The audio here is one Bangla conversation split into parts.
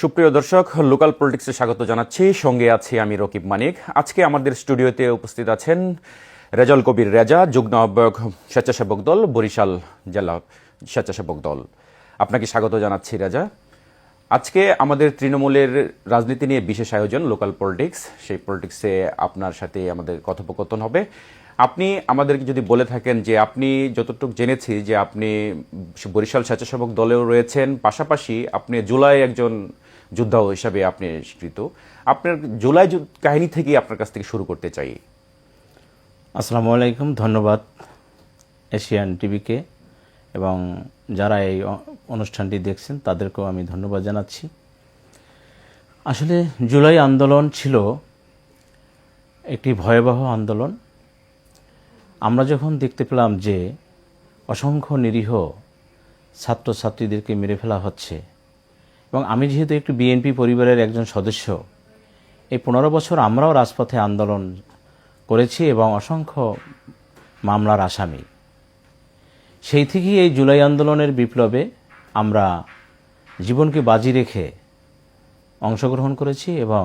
সুপ্রিয় দর্শক, লোকাল পলিটিক্সে স্বাগত জানাচ্ছি। সঙ্গে আছি আমি রকিব মানিক। আজকে আমাদের স্টুডিওতে উপস্থিত আছেন রেজাল কবির রেজা, যুগ্ম আহ্বায়ক স্বেচ্ছাসেবক দল, বরিশাল জেলা স্বেচ্ছাসেবক দল। আপনাকে স্বাগত জানাচ্ছি রেজা। আজকে আমাদের তৃণমূলের রাজনীতি নিয়ে বিশেষ আয়োজন, লোকাল পলিটিক্স। সেই পলিটিক্সে আপনার সাথে আমাদের কথোপকথন হবে। আপনি আমাদেরকে যদি বলে থাকেন যে আপনি যতটুকু জেনেছি যে আপনি বরিশাল স্বেচ্ছাসেবক দলেও রয়েছেন, পাশাপাশি আপনি জুলাই একজন যোদ্ধা হিসাবে আপনি স্বীকৃত। আপনার জুলাই কাহিনী থেকেই আপনার কাছ থেকে শুরু করতে চাই। আসসালামু আলাইকুম, ধন্যবাদ এশিয়ান টিভিকে এবং যারা এই অনুষ্ঠানটি দেখছেন তাদেরকেও আমি ধন্যবাদ জানাচ্ছি। আসলে জুলাই আন্দোলন ছিল একটি ভয়াবহ আন্দোলন। আমরা যখন দেখতে পেলাম যে অসংখ্য নিরীহ ছাত্রছাত্রীদেরকে মেরে ফেলা হচ্ছে এবং আমি যেহেতু একটু বিএনপি পরিবারের একজন সদস্য, এই পনেরো বছর আমরাও রাজপথে আন্দোলন করেছি এবং অসংখ্য মামলার আসামি। সেই থেকেই এই জুলাই আন্দোলনের বিপ্লবে আমরা জীবনকে বাজি রেখে অংশগ্রহণ করেছি এবং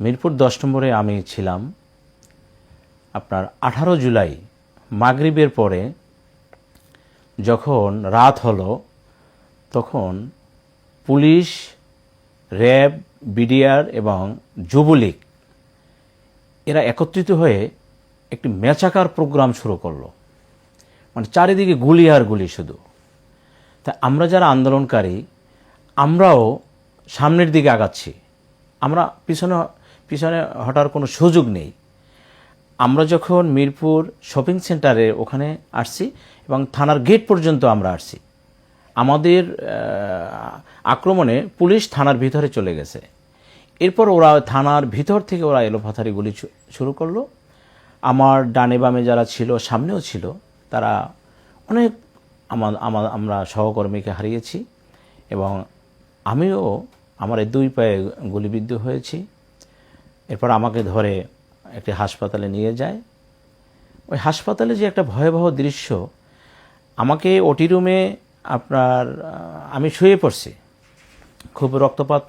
মিরপুর দশ নম্বরে আমি ছিলাম। আপনার আঠারো জুলাই মাগরিবের পরে যখন রাত হলো, তখন পুলিশ, র্যাব, বিডিআর এবং যুবলীগ, এরা একত্রিত হয়ে একটি মেচাকার প্রোগ্রাম শুরু করল। মানে চারিদিকে গুলি আর গুলি শুধু। তা আমরা যারা আন্দোলনকারী, আমরাও সামনের দিকে আগাচ্ছি। আমরা পিছনে পিছনে হটার কোনো সুযোগ নেই। আমরা যখন মিরপুর শপিং সেন্টারে ওখানে আসছি এবং থানার গেট পর্যন্ত আমরা আসছি আমাদের আক্রমণে পুলিশ থানার ভিতরে চলে গেছে। এরপর ওরা থানার ভিতর থেকে ওরা এলোপাথারি গুলি শুরু করল। আমার ডানে বামে যারা ছিল, সামনেও ছিল, তারা অনেক আমার আমার আমরা সহকর্মীকে হারিয়েছি এবং আমিও আমার দুই পায়ে গুলিবিদ্ধ হয়েছি। এরপর আমাকে ধরে একটি হাসপাতালে নিয়ে যায়। ওই হাসপাতালে যে একটা ভয়াবহ দৃশ্য, আমাকে ওটি রুমে আপনার আমি শুয়ে পড়ছি। খুব রক্তপাত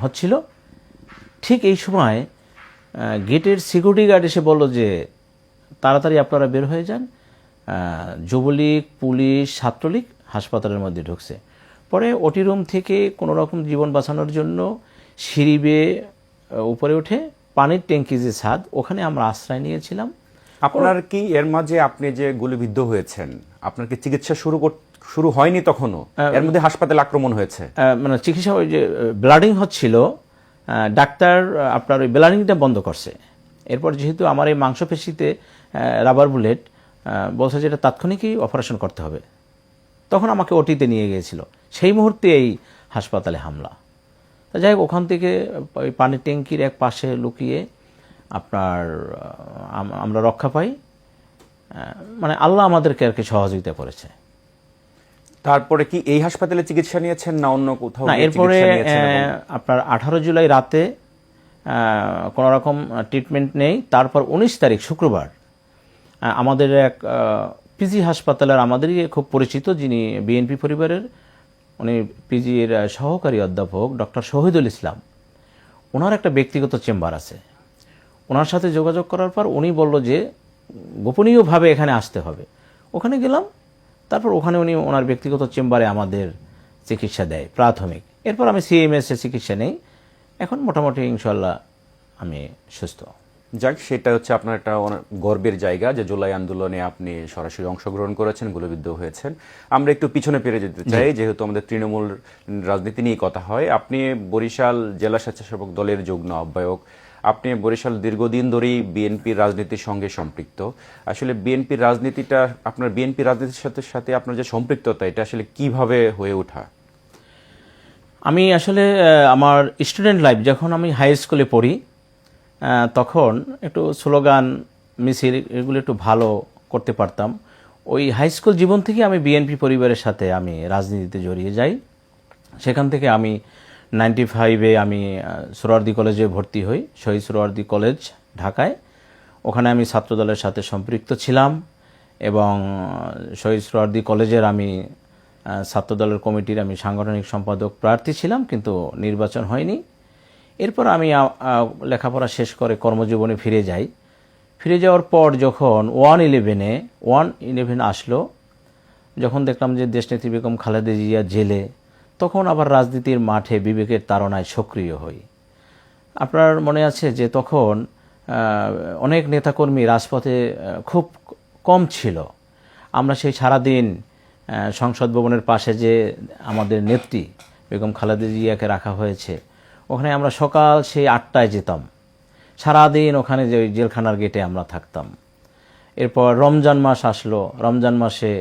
হচ্ছিল। ঠিক এই সময় গেটের সিকিউরিটি গার্ড এসে বলল যে, তাড়াতাড়ি আপনারা বের হয়ে যান। যুবলীগ, পুলিশ, ছাত্রলীগ হাসপাতালের মধ্যে ঢুকছে। পরে ওটি রুম থেকে কোনো রকম জীবন বাঁচানোর জন্য সিঁড়ি বেয়ে উপরে উঠে পানির ট্যাঙ্কি যে ছাদ, ওখানে আমরা আশ্রয় নিয়েছিলাম। আপনার কি এর মাঝে আপনি যে গুলিবিদ্ধ হয়েছেন, আপনার কি চিকিৎসা শুরু কর- শুরু হয়নি তখনও। এর মধ্যে হাসপাতালে আক্রমণ হয়েছে। মানে চিকিৎসা ওই যে ব্লাডিং হচ্ছিল ডাক্তার আপনার ওই ব্লাডিংটা বন্ধ করছে। এরপর যেহেতু আমার এই মাংসপেশিতে রাবার বুলেট বলছে যে এটা তাৎক্ষণিকই অপারেশন করতে হবে। তখন আমাকে ওটিতে নিয়ে গিয়েছিল। সেই মুহূর্তে এই হাসপাতালে হামলা। তা যাই হোক ওখান থেকে ওই পানির ট্যাঙ্কির এক পাশে লুকিয়ে আপনার আমরা রক্ষা পাই। মানে আল্লাহ আমাদেরকে আর কি সহযোগিতা করেছে। তারপরে কি এই হাসপাতালে চিকিৎসা নিয়েছেন না অন্য কোথাও না এরপরে আপনার আঠারো জুলাই রাতে কোনো রকম ট্রিটমেন্ট নেই। তারপর উনিশ তারিখ শুক্রবার আমাদের এক পিজি হাসপাতালের আমাদেরই খুব পরিচিত যিনি বিএনপি পরিবারের উনি পিজির সহকারী অধ্যাপক ডক্টর শহীদুল ইসলাম। ওনার একটা ব্যক্তিগত চেম্বার আছে। ওনার সাথে যোগাযোগ করার পর উনি বলল যে গোপনীয়ভাবে এখানে আসতে হবে। ওখানে গেলাম তারপর ওখানে উনি ওনার ব্যক্তিগত চেম্বারে আমাদের চিকিৎসা দেয় প্রাথমিক। এরপর আমি সিএমএস চিকিৎসা নেই। এখন মোটামুটি ইনশাল্লাহ আমি সুস্থ। যাক সেটা হচ্ছে আপনার একটা গর্বের জায়গা যে জুলাই আন্দোলনে আপনি সরাসরি অংশগ্রহণ করেছেন গুলিবিদ্ধ হয়েছেন। আমরা একটু পিছনে পেরে যেতে চাই যেহেতু আমাদের তৃণমূল রাজনীতি নিয়ে কথা হয়। আপনি বরিশাল জেলা স্বেচ্ছাসেবক দলের যুগ্ম আহ্বায়ক আপনি বরিশাল দীর্ঘদিন ধরেই বিএনপির রাজনীতির সঙ্গে সম্পৃক্ত। আসলে বিএনপির রাজনীতিটা, আপনার বিএনপি রাজনীতির সাথে সাথে আপনার যে সম্পৃক্ততা, এটা আসলে কীভাবে হয়ে ওঠা? আমি আসলে আমার স্টুডেন্ট লাইফ যখন আমি হাই স্কুলে পড়ি তখন একটু স্লোগান, মিছিল এগুলো একটু ভালো করতে পারতাম। ওই হাই স্কুল জীবন থেকে আমি বিএনপি পরিবারের সাথে আমি রাজনীতিতে জড়িয়ে যাই। সেখান থেকে আমি নাইনটি ফাইভে আমি আহ, সোহরাওয়ার্দী কলেজে ভর্তি হই শহীদ সোহরাওয়ার্দী কলেজ ঢাকায়। ওখানে আমি ছাত্রদলের সাথে সম্পৃক্ত ছিলাম এবং শহীদ সোহরাওয়ার্দী কলেজের আমি ছাত্রদলের কমিটির আমি সাংগঠনিক সম্পাদক প্রার্থী ছিলাম কিন্তু নির্বাচন হয়নি। এরপর আমি লেখাপড়া শেষ করে কর্মজীবনে ফিরে যাই। ফিরে যাওয়ার পর যখন ওয়ান ইলেভেনে ওয়ান ইলেভেন আসলো যখন দেখলাম যে দেশ দেশনেত্রী বেগম খালেদা জিয়া জেলে তখন আবার রাজনীতির মাঠে বিবেকের তাড়নায় সক্রিয় হই। আপনার মনে আছে যে তখন অনেক নেতাকর্মী রাজপথে খুব কম ছিল। আমরা সেই সারাদিন সংসদ ভবনের পাশে যে আমাদের নেত্রী বেগম খালেদা জিয়াকে রাখা হয়েছে, ওখানে আমরা সকাল সেই আটটায় যেতাম। সারাদিন ওখানে যে জেলখানার গেটে আমরা থাকতাম। এরপর রমজান মাস আসলো। রমজান মাসে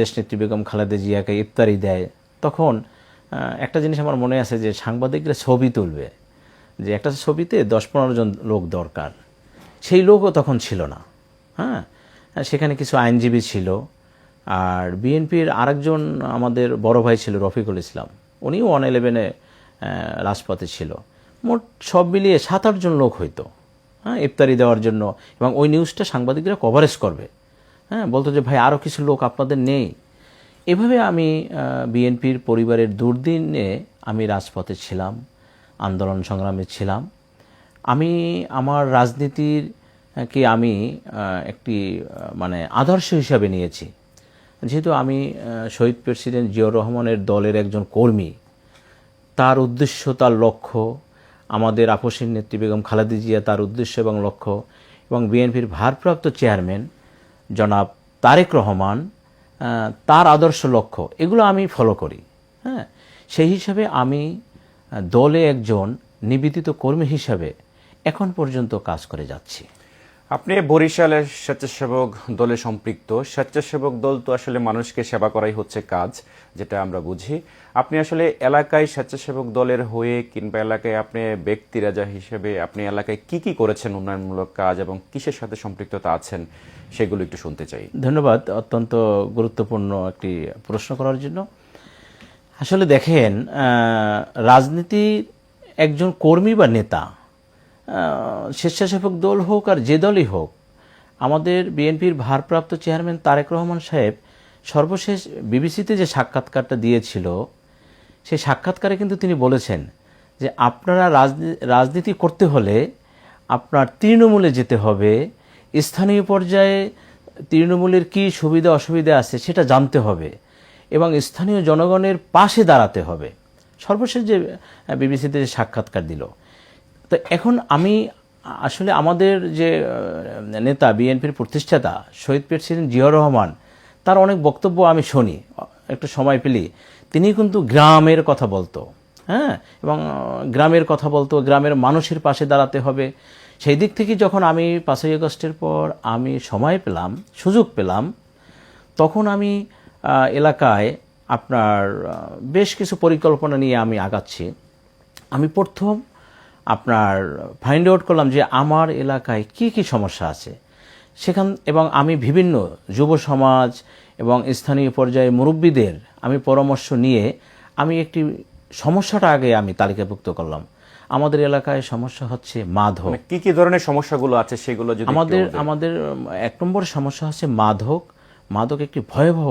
দেশনেত্রী বেগম খালেদা জিয়াকে ইফতারি দেয় তখন একটা জিনিস আমার মনে আছে যে সাংবাদিকরা ছবি তুলবে, যে একটা ছবিতে দশ পনেরো জন লোক দরকার। সেই লোকও তখন ছিল না হ্যাঁ? সেখানে কিছু আইনজীবী ছিল, আর বিএনপির আরেকজন আমাদের বড় ভাই ছিল, রফিকুল ইসলাম। উনিও ওয়ান ইলেভেনে রাজপথে ছিল। মোট সব মিলিয়ে সাত আটজন লোক হইতো হ্যাঁ? ইফতারি দেওয়ার জন্য। এবং ওই নিউজটা সাংবাদিকরা কভারেজ করবে হ্যাঁ? বলতো যে, ভাই আরও কিছু লোক আপনাদের নেই। এভাবে আমি বিএনপির পরিবারের দুর্দিনে আমি রাজপথে ছিলাম, আন্দোলন সংগ্রামে ছিলাম। আমি, আমার রাজনীতির কে আমি একটি মানে আদর্শ হিসাবে নিয়েছি। যেহেতু আমি শহীদ প্রেসিডেন্ট জিয়াউর রহমানের দলের একজন কর্মী, তার উদ্দেশ্য, তার লক্ষ্য, আমাদের আপসীর নেত্রী বেগম খালেদা জিয়া তার উদ্দেশ্য এবং লক্ষ্য, এবং বিএনপির ভারপ্রাপ্ত চেয়ারম্যান জনাব তারেক রহমান তার আদর্শ লক্ষ্য, এগুলো আমি ফলো করি। হ্যাঁ? সেই হিসাবে আমি দলে একজন নিবেদিত কর্মী হিসাবে এখন পর্যন্ত কাজ করে যাচ্ছি। আপনি বরিশালের স্বেচ্ছাসেবক দলে সম্পৃক্ত। স্বেচ্ছাসেবক দল তো আসলে মানুষকে সেবা করাই হচ্ছে কাজ, যেটা আমরা বুঝি। আপনি আসলে এলাকায় স্বেচ্ছাসেবক দলের হয়ে কিংবা এলাকায় আপনি ব্যক্তি রাজা হিসেবে আপনি এলাকায় কি কি করেছেন, উন্নয়নমূলক কাজ এবং কিসের সাথে সম্পৃক্ততা আছেন, সেগুলো একটু শুনতে চাই। ধন্যবাদ অত্যন্ত গুরুত্বপূর্ণ একটি প্রশ্ন করার জন্য। আসলে দেখেন রাজনীতির একজন কর্মী বা নেতা স্বেচ্ছাসেবক দল হোক আর যে দলই হোক, আমাদের বিএনপির ভারপ্রাপ্ত চেয়ারম্যান তারেক রহমান সাহেব সর্বশেষ বিবিসিতে যে সাক্ষাৎকারটা দিয়েছিল সেই সাক্ষাৎকারে কিন্তু তিনি বলেছেন যে আপনারা রাজনীতি করতে হলে আপনার তৃণমূলে যেতে হবে, স্থানীয় পর্যায়ে তৃণমূলের কি সুবিধা অসুবিধা আছে সেটা জানতে হবে এবং স্থানীয় জনগণের পাশে দাঁড়াতে হবে। সর্বশেষ যে বিবিসিতে যে সাক্ষাৎকার দিল। তো এখন আমি, আসলে আমাদের যে নেতা, বিএনপির প্রতিষ্ঠাতা শহীদ প্রেসিডেন্ট জিয়াউর রহমান, তার অনেক বক্তব্য আমি শুনি একটু সময় পেলি তিনি কিন্তু গ্রামের কথা বলতো হ্যাঁ? এবং গ্রামের কথা বলতো, গ্রামের মানুষের পাশে দাঁড়াতে হবে। সেই দিক থেকে যখন আমি পাঁচই আগস্টের পর আমি সময় পেলাম, সুযোগ পেলাম, তখন আমি এলাকায় আপনার বেশ কিছু পরিকল্পনা নিয়ে আমি আগাচ্ছি। আমি প্রথম আপনার ফাইন্ড আউট করলাম যে আমার এলাকায় কি কি সমস্যা আছে। সেখান, এবং আমি বিভিন্ন যুব সমাজ এবং স্থানীয় পর্যায়ে মুরব্বীদের আমি পরামর্শ নিয়ে আমি একটি সমস্যাটা আগে আমি তালিকাভুক্ত করলাম। আমাদের এলাকায় সমস্যা হচ্ছে মাধব মানে কি কি ধরনের সমস্যাগুলো আছে সেগুলো যদি আমাদের আমাদের এক নম্বর সমস্যা হচ্ছে মাদক। মাদক একটি ভয়াবহ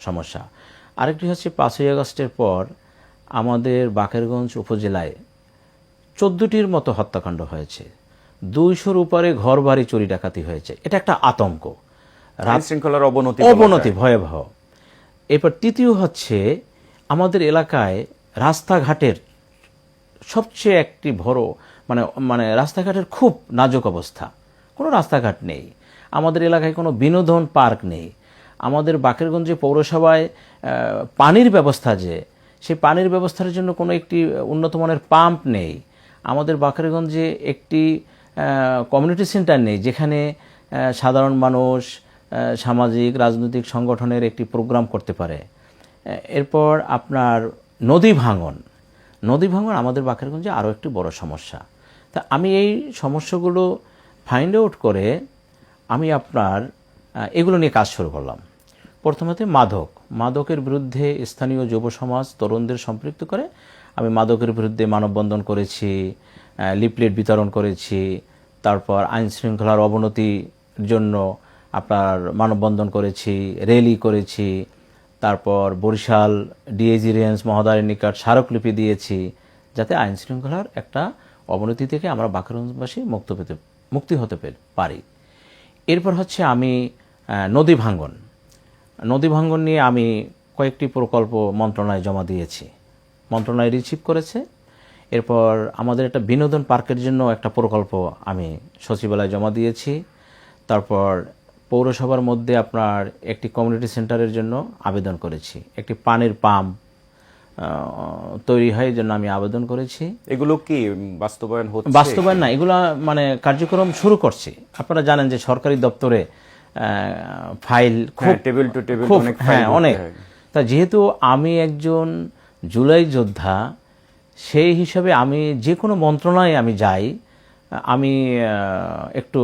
সমস্যা। আরেকটি হচ্ছে পাঁচই আগস্টের পর আমাদের বাকেরগঞ্জ উপজেলায় চোদ্দটির মতো হত্যাকাণ্ড হয়েছে। দুইশোর উপরে ঘর বাড়ি চুরি ডাকাতি হয়েছে। এটা একটা আতঙ্ক। আইন শৃঙ্খলার অবনতি অবনতি ভয়াবহ। এরপর তৃতীয় হচ্ছে আমাদের এলাকায় রাস্তাঘাটের সবচেয়ে একটি বড় মানে মানে রাস্তাঘাটের খুব নাজুক অবস্থা। কোনো রাস্তাঘাট নেই। আমাদের এলাকায় কোনো বিনোদন পার্ক নেই। আমাদের বাকেরগঞ্জে পৌরসভায় পানির ব্যবস্থা যে, সেই পানির ব্যবস্থার জন্য কোনো একটি উন্নত মানের পাম্প নেই। আমাদের বাকেরগঞ্জে একটি কমিউনিটি সেন্টার নেই যেখানে সাধারণ মানুষ সামাজিক, রাজনৈতিক সংগঠনের একটি প্রোগ্রাম করতে পারে। এরপর আপনার নদী ভাঙন। নদী ভাঙন আমাদের বাকেরগঞ্জে আরও একটি বড় সমস্যা। তা আমি এই সমস্যাগুলো ফাইন্ড আউট করে আমি আপনার এগুলো নিয়ে কাজ শুরু করলাম। প্রথমত মাদক। মাদকের বিরুদ্ধে স্থানীয় যুব সমাজ তরুণদের সম্পৃক্ত করে আমি মাদকের বিরুদ্ধে মানববন্ধন করেছি লিপলেট বিতরণ করেছি, তারপর আইন শৃঙ্খলার অবনতির জন্য আপনার মানববন্ধন করেছি র্যালি করেছি, তারপর বরিশাল ডিএজি রেঞ্জ মহোদয়ের নিকট স্মারকলিপি দিয়েছি, যাতে আইন শৃঙ্খলার একটা অবনতি থেকে আমরা বাকরগঞ্জবাসী মুক্ত পেতে, মুক্তি হতে পারি। এরপর হচ্ছে আমি নদী ভাঙ্গন। নদী ভাঙ্গন নিয়ে আমি কয়েকটি প্রকল্প মন্ত্রণালয়ে জমা দিয়েছি। মন্ত্রণালয় রিসিভ করেছে। এরপর আমাদের একটা বিনোদন পার্কের জন্য একটা প্রকল্প আমি সচিবালয়ে জমা দিয়েছি। তারপর পৌরসভার মধ্যে আপনার একটি কমিউনিটি সেন্টারের জন্য আবেদন করেছি। একটি পানির পাম্প তৈরি হয় জন্য আমি আবেদন করেছি। এগুলো কি বাস্তবায়ন হচ্ছে? বাস্তবায়ন না এগুলা মানে কার্যক্রম শুরু করছে। আপনারা জানেন যে সরকারি দপ্তরে ফাইল খুব হ্যাঁ, টেবিল টু টেবিল অনেক হ্যাঁ অনেক। তা যেহেতু আমি একজন জুলাই যোদ্ধা সেই হিসাবে আমি যে কোনো মন্ত্রণালয়ে আমি যাই আমি একটু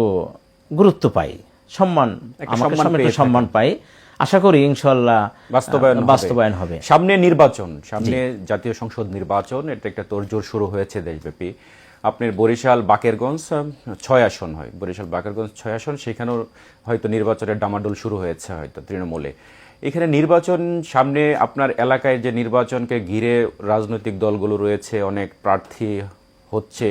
গুরুত্ব পাই। সম্মান সম্মান পাই। আশা করি ইনশাল্লাহ বাস্তবায়ন বাস্তবায়ন হবে। সামনে নির্বাচন সামনে জাতীয় সংসদ নির্বাচন এটা একটা তোড়জোড় শুরু হয়েছে দেশব্যাপী। আপনার বরিশাল বাকেরগঞ্জ ছয় আসন হয়। বরিশাল বাকেরগঞ্জ ছয় আসন সেখানেও হয়তো নির্বাচনের ডামাডোল শুরু হয়েছে হয়তো তৃণমূলে। এখানে নির্বাচন সামনে আপনার এলাকায় যে নির্বাচনকে ঘিরে রাজনৈতিক দলগুলো রয়েছে অনেক প্রার্থী হচ্ছে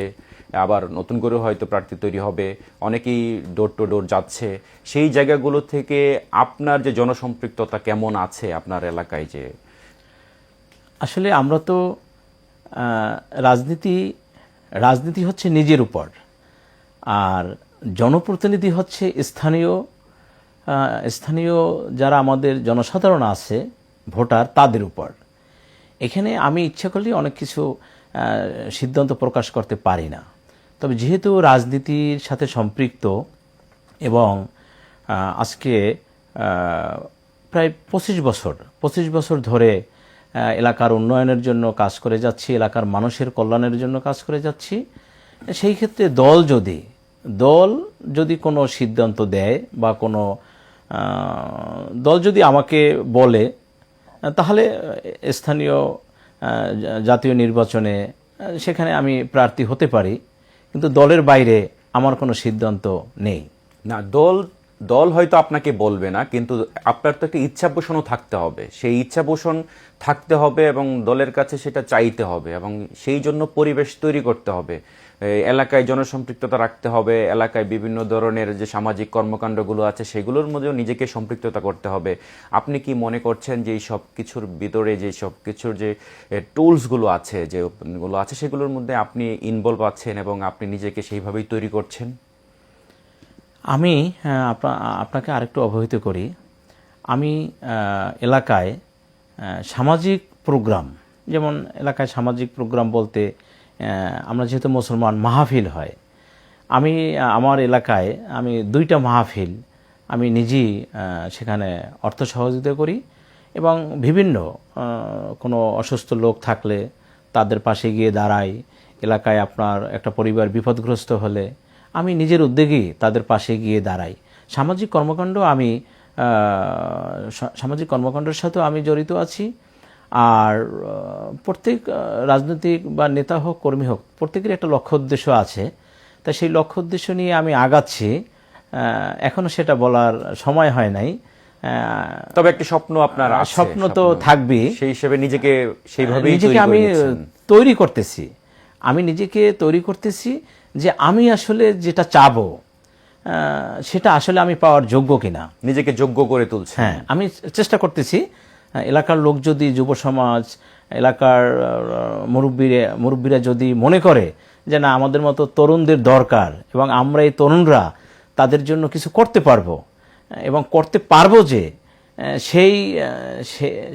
আবার নতুন করে হয়তো প্রার্থী তৈরি হবে, অনেকেই ডোর টু ডোর যাচ্ছে। সেই জায়গাগুলো থেকে আপনার যে জনসম্পৃক্ততা কেমন আছে আপনার এলাকায় যে? আসলে আমরা তো রাজনীতি রাজনীতি হচ্ছে নিজের উপর। আর জনপ্রতিনিধি হচ্ছে স্থানীয় স্থানীয় যারা আমাদের জনসাধারণ আছে, ভোটার, তাদের উপর। এখানে আমি ইচ্ছা করলে অনেক কিছু সিদ্ধান্ত প্রকাশ করতে পারি না। তবে যেহেতু রাজনীতির সাথে সম্পৃক্ত এবং আজকে প্রায় পঁচিশ বছর পঁচিশ বছর ধরে এলাকার উন্নয়নের জন্য কাজ করে যাচ্ছি, এলাকার মানুষের কল্যাণের জন্য কাজ করে যাচ্ছি, সেই ক্ষেত্রে দল যদি দল যদি কোনো সিদ্ধান্ত দেয় বা কোনো দল যদি আমাকে বলে, তাহলে স্থানীয় জাতীয় নির্বাচনে সেখানে আমি প্রার্থী হতে পারি। কিন্তু দলের বাইরে আমার কোনো সিদ্ধান্ত নেই। না, দল দল হয়তো আপনাকে বলবে না, কিন্তু আপনার তো একটা ইচ্ছা পোষণও থাকতে হবে। সেই ইচ্ছা পোষণ থাকতে হবে এবং দলের কাছে সেটা চাইতে হবে এবং সেই জন্য পরিবেশ তৈরি করতে হবে। এলাকায় জনসম্পৃক্ততা রাখতে হবে, এলাকায় বিভিন্ন ধরনের যে সামাজিক কর্মকাণ্ডগুলো আছে সেগুলোর মধ্যেও নিজেকে সম্পৃক্ততা করতে হবে। আপনি কি মনে করছেন যে এই সব কিছুর ভিতরে যে সব কিছুর যে টুলসগুলো আছে, যে গুলো আছে সেগুলোর মধ্যে আপনি ইনভলভ আছেন এবং আপনি নিজেকে সেইভাবেই তৈরি করছেন? আমি আপনাকে আরেকটু অবহিত করি। আমি এলাকায় সামাজিক প্রোগ্রাম, যেমন এলাকায় সামাজিক প্রোগ্রাম বলতে আমরা যেহেতু মুসলমান, মাহফিল হয়। আমি আমার এলাকায় আমি দুইটা মাহফিল আমি নিজেই সেখানে অর্থ সহযোগিতা করি এবং বিভিন্ন কোনো অসুস্থ লোক থাকলে তাদের পাশে গিয়ে দাঁড়াই। এলাকায় আপনার একটা পরিবার বিপদগ্রস্ত হলে আমি নিজের উদ্যোগেই তাদের পাশে গিয়ে দাঁড়াই। সামাজিক কর্মকাণ্ড আমি সামাজিক কর্মকাণ্ডের সাথেও আমি জড়িত আছি। আর প্রত্যেক রাজনৈতিক বা নেতা হোক কর্মী হোক প্রত্যেকের একটা লক্ষ্য উদ্দেশ্য আছে। তা সেই লক্ষ্য উদ্দেশ্য নিয়ে আমি আগাচ্ছি। আহ, এখনও সেটা বলার সময় হয় নাই। তবে একটি স্বপ্ন আপনার স্বপ্ন তো থাকবেই। সেই হিসেবে নিজেকে সেইভাবে নিজেকে আমি তৈরি করতেছি। আমি নিজেকে তৈরি করতেছি যে আমি আসলে যেটা চাবো সেটা আসলে আমি পাওয়ার যোগ্য কিনা। নিজেকে যোগ্য করে তুলছে হ্যাঁ আমি চেষ্টা করতেছি এলাকার লোক যদি যুব সমাজ, এলাকার মুরব্বীরা মুরব্বীরা যদি মনে করে যে না, আমাদের মতো তরুণদের দরকার এবং আমরা এই তরুণরা তাদের জন্য কিছু করতে পারব, এবং করতে পারব যে সেই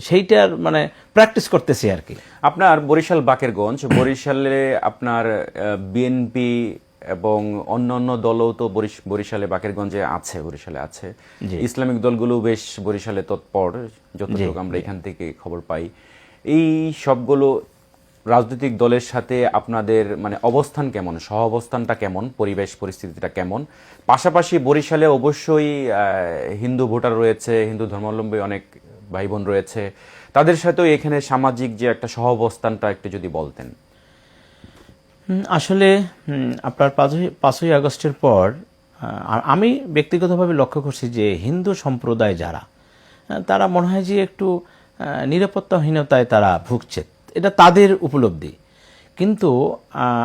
সেইটার মানে প্র্যাকটিস করতেছি আর কি। আপনার বরিশাল বাকেরগঞ্জ, বরিশালে আপনার বিএনপি এবং অন্যান্য দলও তো বরিশ- বরিশালে বাকেরগঞ্জে আছে বরিশালে আছে। ইসলামিক দলগুলো বেশ বরিশালে তৎপর যতটুকু আমরা এখান থেকে খবর পাই। এই সবগুলো রাজনৈতিক দলের সাথে আপনাদের মানে অবস্থান কেমন? সহ অবস্থানটা কেমন? পরিবেশ পরিস্থিতিটা কেমন? পাশাপাশি বরিশালে অবশ্যই আহ, হিন্দু ভোটার রয়েছে হিন্দু ধর্মাবলম্বী অনেক ভাই বোন রয়েছে। তাদের সাথেও এখানে সামাজিক যে একটা সহ অবস্থানটা একটু যদি বলতেন। আসলে আপনার পাঁচই আগস্টের পর আমি ব্যক্তিগতভাবে লক্ষ্য করছি যে হিন্দু সম্প্রদায় যারা তারা মনে হয় যে একটু নিরাপত্তাহীনতায় তারা ভুগছে। এটা তাদের উপলব্ধি। কিন্তু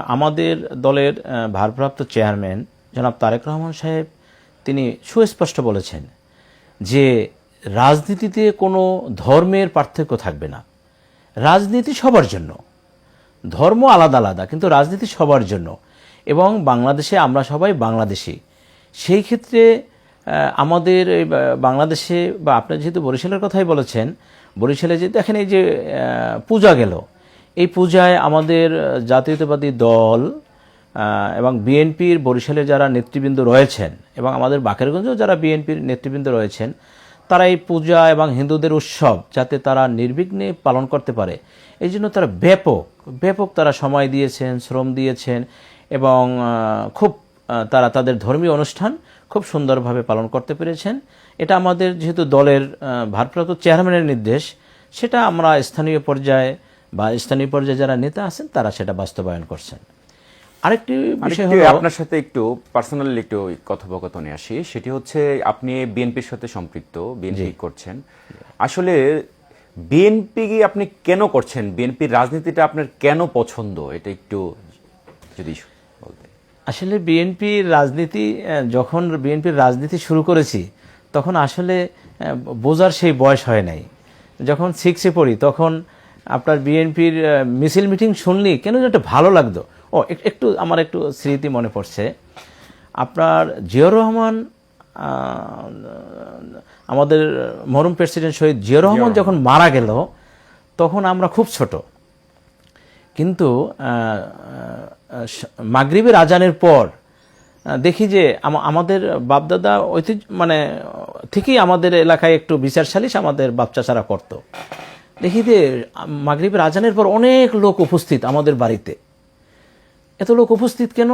আমাদের দলের ভারপ্রাপ্ত চেয়ারম্যান জনাব তারেক রহমান সাহেব, তিনি সুস্পষ্ট বলেছেন যে রাজনীতিতে কোনো ধর্মের পার্থক্য থাকবে না। রাজনীতি সবার জন্য। ধর্ম আলাদা আলাদা, কিন্তু রাজনীতি সবার জন্য। এবং বাংলাদেশে আমরা সবাই বাংলাদেশি। সেই ক্ষেত্রে আমাদের বাংলাদেশে, বা আপনি যেহেতু বরিশালের কথাই বলেছেন, বরিশালে যে, দেখেন এই যে পূজা গেল। এই পূজায় আমাদের জাতীয়তাবাদী দল এবং বিএনপির বরিশালে যারা নেতৃবৃন্দ রয়েছেন, এবং আমাদের বাকেরগঞ্জেও যারা বিএনপির নেতৃবৃন্দ রয়েছেন, তারা এই পূজা এবং হিন্দুদের উৎসব যাতে তারা নির্বিঘ্নে পালন করতে পারে। এই জন্য তারা ব্যাপক ব্যাপক তারা সময় দিয়েছেন শ্রম দিয়েছেন এবং খুব তারা তাদের ধর্মীয় অনুষ্ঠান খুব সুন্দরভাবে পালন করতে পেরেছেন। এটা আমাদের যেহেতু দলের ভারপ্রাপ্ত চেয়ারম্যানের নির্দেশ সেটা আমরা স্থানীয় পর্যায়ে বা স্থানীয় পর্যায়ে যারা নেতা আছেন তারা সেটা বাস্তবায়ন করছেন। আরেকটি বিষয় হলো আপনার সাথে একটু পার্সোনালি একটু কথোপকথনে আসি। সেটি হচ্ছে আপনি বিএনপির সাথে সম্পৃক্ত বিএনপি করছেন। আসলে বিএনপি কি আপনি কেন করছেন? বিএনপির রাজনীতিটা আপনার কেন পছন্দ? এটা একটু যদি আসলে বিএনপির রাজনীতি যখন বিএনপির রাজনীতি শুরু করেছি, তখন আসলে বোঝার সেই বয়স হয় নাই। যখন সিক্সে পড়ি, তখন আপনার বিএনপির মিছিল মিটিং শুনলি, কেন একটা ভালো লাগতো। ও একটু, আমার একটু স্মৃতি মনে পড়ছে। আপনার জিয়র রহমান আমাদের মরম প্রেসিডেন্ট শহীদ জিয়র রহমান যখন মারা গেল তখন আমরা খুব ছোট। কিন্তু মাগরিবের আজানের পর দেখি যে আমাদের বাপদাদা ঐতিহ্য মানে থেকেই আমাদের এলাকায় একটু বিচার সালিশ আমাদের বাপচাচারা করত। দেখি যে মাগরিবের আজানের পর অনেক লোক উপস্থিত আমাদের বাড়িতে। এত লোক উপস্থিত কেন?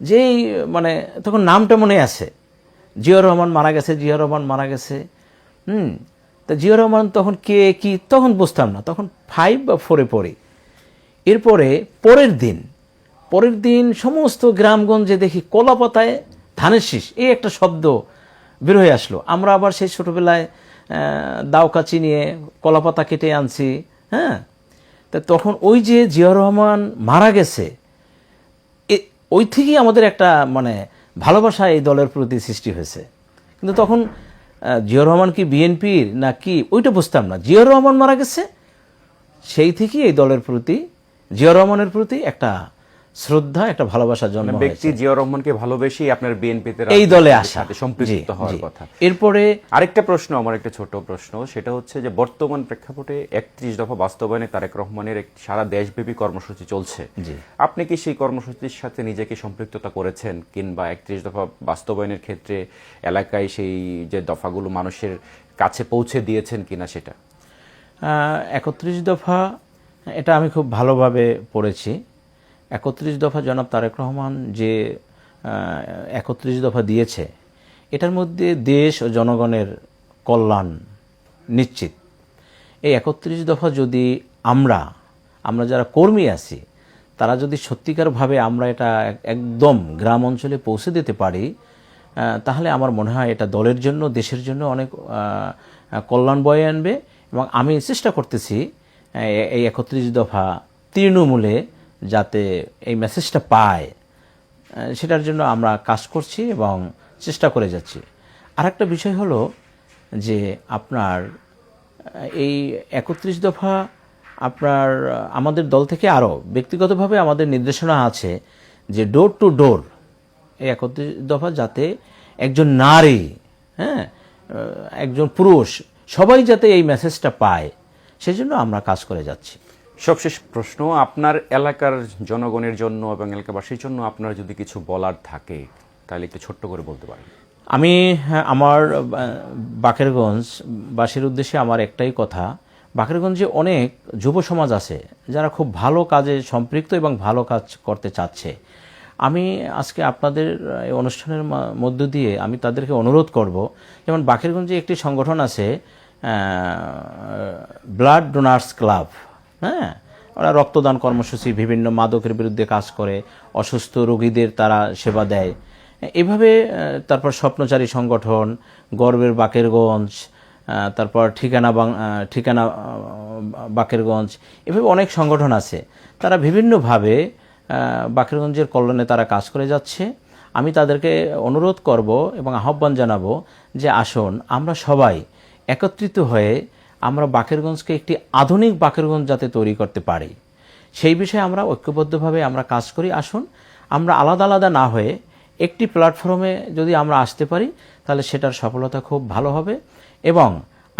যেই মানে তখন নামটা মনে আছে। জিয়র রহমান মারা গেছে জিয়র রহমান মারা গেছে। হুম তা জিয়র রহমান তখন কে কি তখন বুঝতাম না। তখন ফাইভ বা ফোরে পড়ি। এরপরে পরের দিন পরের দিন সমস্ত গ্রামগঞ্জে দেখি কলা পাতায় ধানের শীষ এই একটা শব্দ বের হয়ে আসলো। আমরা আবার সেই ছোটোবেলায় আহ, দাও কাচি নিয়ে কলা পাতা কেটে আনছি হ্যাঁ? তা তখন ওই যে জিয়া রহমান মারা গেছে ওই থেকেই আমাদের একটা মানে ভালোবাসা এই দলের প্রতি সৃষ্টি হয়েছে। কিন্তু তখন জিয়র রহমান কি বিএনপির না কি ওইটা বুঝতাম না। জিয়র রহমান মারা গেছে, সেই থেকেই এই দলের প্রতি জিয়া রহমানের প্রতি একটা শ্রদ্ধা একটা ভালোবাসা জন্ম হয়েছে। ব্যক্তি জিয়া রহমানকে ভালোবেসেই আপনার বিএনপিতে এই দলে আসা। সম্পৃক্ত হওয়ার কথা। এরপরে আরেকটা প্রশ্ন আমার একটা ছোট প্রশ্ন সেটা হচ্ছে যে বর্তমান প্রেক্ষাপটে একত্রিশ দফা বাস্তবায়নে তারেক রহমানের একটি সারা দেশব্যাপী কর্মসূচি চলছে। আপনি কি সেই কর্মসূচির সাথে নিজেকে সম্পৃক্ততা করেছেন কিংবা একত্রিশ দফা বাস্তবায়নের ক্ষেত্রে এলাকায় সেই যে দফাগুলো মানুষের কাছে পৌঁছে দিয়েছেন কিনা সেটা? একত্রিশ দফা এটা আমি খুব ভালোভাবে পড়েছি। একত্রিশ দফা জনাব তারেক রহমান যে একত্রিশ দফা দিয়েছে, এটার মধ্যে দেশ ও জনগণের কল্যাণ নিশ্চিত। এই একত্রিশ দফা যদি আমরা আমরা যারা কর্মী আছি, তারা যদি সত্যিকারভাবে আমরা এটা একদম গ্রাম অঞ্চলে পৌঁছে দিতে পারি তাহলে আমার মনে হয় এটা দলের জন্য, দেশের জন্য অনেক কল্যাণ বয়ে আনবে। এবং আমি চেষ্টা করতেছি এই একত্রিশ দফা তৃণমূলে যাতে এই মেসেজটা পায় সেটার জন্য আমরা কাজ করছি এবং চেষ্টা করে যাচ্ছি। আর একটা বিষয় হলো যে আপনার এই একত্রিশ দফা আপনার আমাদের দল থেকে আরও ব্যক্তিগতভাবে আমাদের নির্দেশনা আছে যে ডোর টু ডোর এই একত্রিশ দফা যাতে একজন নারী হ্যাঁ একজন পুরুষ সবাই যাতে এই মেসেজটা পায়, সেজন্য আমরা কাজ করে যাচ্ছি। সবশেষ প্রশ্ন আপনার এলাকার জনগণের জন্য এবং এলাকাবাসীর জন্য আপনার যদি কিছু বলার থাকে তাহলে একটু ছোট্ট করে বলতে পারেন। আমি হ্যাঁ, আমার বাকেরগঞ্জ বাসীর উদ্দেশ্যে আমার একটাই কথা। বাকেরগঞ্জে অনেক যুব সমাজ আছে যারা খুব ভালো কাজে সম্পৃক্ত এবং ভালো কাজ করতে চাচ্ছে। আমি আজকে আপনাদের এই অনুষ্ঠানের মধ্য দিয়ে আমি তাদেরকে অনুরোধ করব যেমন বাকেরগঞ্জে একটি সংগঠন আছে ব্লাড ডোনার্স ক্লাব। হ্যাঁ ওরা রক্তদান কর্মসূচি বিভিন্ন মাদকের বিরুদ্ধে কাজ করে, অসুস্থ রোগীদের তারা সেবা দেয়। এভাবে তারপর স্বপ্নচারী সংগঠন, গর্বের বাকেরগঞ্জ তারপর ঠিকানা ঠিকানা বাকেরগঞ্জ, এভাবে অনেক সংগঠন আছে। তারা বিভিন্নভাবে বাকেরগঞ্জের কল্যাণে তারা কাজ করে যাচ্ছে। আমি তাদেরকে অনুরোধ করব এবং আহ্বান জানাব যে আসুন, আমরা সবাই একত্রিত হয়ে আমরা বাকেরগঞ্জকে একটি আধুনিক বাকেরগঞ্জ যাতে তৈরি করতে পারি। সেই বিষয়ে আমরা ঐক্যবদ্ধভাবে আমরা কাজ করি। আসুন, আমরা আলাদা আলাদা না হয়ে একটি প্ল্যাটফর্মে যদি আমরা আসতে পারি, তাহলে সেটার সফলতা খুব ভালো হবে। এবং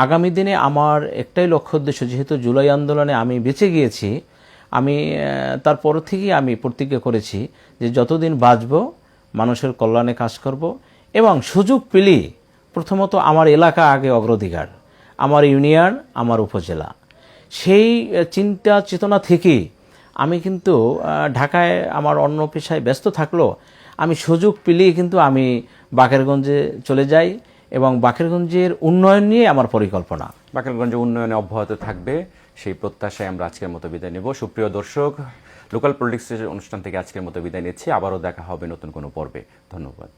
আগামী দিনে আমার একটাই লক্ষ্য উদ্দেশ্য, যেহেতু জুলাই আন্দোলনে আমি বেঁচে গিয়েছি, আমি তারপর থেকেই আমি প্রতিজ্ঞা করেছি যে যতদিন বাঁচব, মানুষের কল্যাণে কাজ করব এবং সুযোগ পেলেই প্রথমত আমার এলাকা আগে অগ্রাধিকার। আমার ইউনিয়ন, আমার উপজেলা। সেই চিন্তা, চেতনা থেকেই আমি কিন্তু ঢাকায় আমার অন্য পেশায় ব্যস্ত থাকলেও আমি সুযোগ পেলেই কিন্তু আমি বাকেরগঞ্জে চলে যাই এবং বাকেরগঞ্জের উন্নয়ন নিয়ে আমার পরিকল্পনা। বাকেরগঞ্জে উন্নয়নে অব্যাহত থাকবে সেই প্রত্যাশায় আমরা আজকের মতো বিদায় নেব। সুপ্রিয় দর্শক, লোকাল পলিটিক্সের অনুষ্ঠান থেকে আজকের মতো বিদায় নিচ্ছি। আবারও দেখা হবে নতুন কোনো পর্বে। ধন্যবাদ।